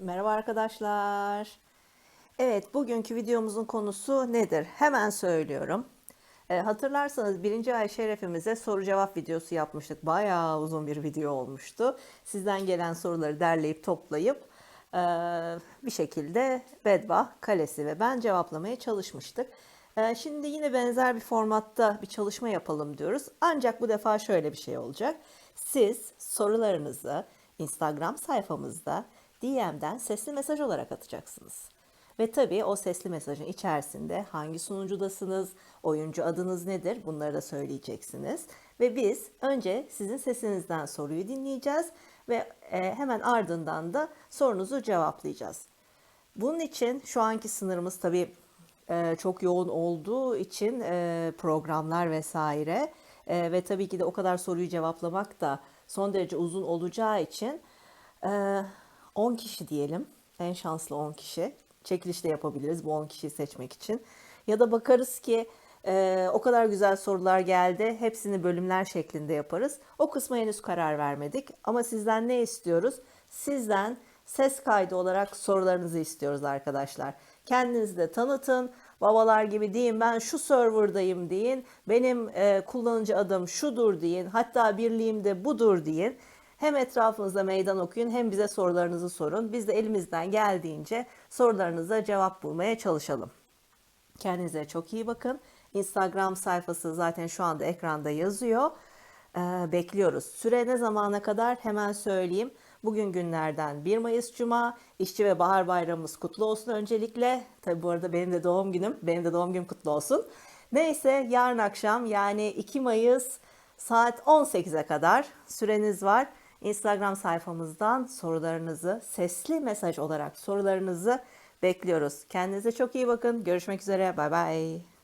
Merhaba arkadaşlar. Evet, bugünkü videomuzun konusu nedir? Hemen söylüyorum. E, hatırlarsanız birinci ay şerefimize soru cevap videosu yapmıştık. Bayağı uzun bir video olmuştu. Sizden gelen soruları derleyip toplayıp e, bir şekilde Bedva, Kalesi ve ben cevaplamaya çalışmıştık. E, şimdi yine benzer bir formatta bir çalışma yapalım diyoruz. Ancak bu defa şöyle bir şey olacak. Siz sorularınızı Instagram sayfamızda DM'den sesli mesaj olarak atacaksınız. Ve tabii o sesli mesajın içerisinde hangi sunucudasınız, oyuncu adınız nedir bunları da söyleyeceksiniz. Ve biz önce sizin sesinizden soruyu dinleyeceğiz ve e, hemen ardından da sorunuzu cevaplayacağız. Bunun için şu anki sınırımız tabii e, çok yoğun olduğu için e, programlar vesaire ve tabii ki de o kadar soruyu cevaplamak da son derece uzun olacağı için 10 kişi diyelim. En şanslı 10 kişi. Çekiliş de yapabiliriz bu 10 kişiyi seçmek için. Ya da bakarız ki e, o kadar güzel sorular geldi. Hepsini bölümler şeklinde yaparız. O kısma henüz karar vermedik. Ama sizden ne istiyoruz? Sizden ses kaydı olarak sorularınızı istiyoruz arkadaşlar. Kendinizi de tanıtın. Babalar gibi deyin ben şu serverdayım deyin. Benim e, kullanıcı adım şudur deyin. Hatta birliğim de budur deyin. Hem etrafınızda meydan okuyun hem bize sorularınızı sorun. Biz de elimizden geldiğince sorularınıza cevap bulmaya çalışalım. Kendinize çok iyi bakın. Instagram sayfası zaten şu anda ekranda yazıyor. Ee, bekliyoruz. Süre ne zamana kadar hemen söyleyeyim. Bugün günlerden 1 Mayıs Cuma. İşçi ve Bahar Bayramımız kutlu olsun öncelikle. Tabi bu arada benim de doğum günüm. Benim de doğum günüm kutlu olsun. Neyse yarın akşam yani 2 Mayıs saat 18'e kadar süreniz var. Instagram sayfamızdan sorularınızı sesli mesaj olarak sorularınızı bekliyoruz. Kendinize çok iyi bakın. Görüşmek üzere. Bay bay.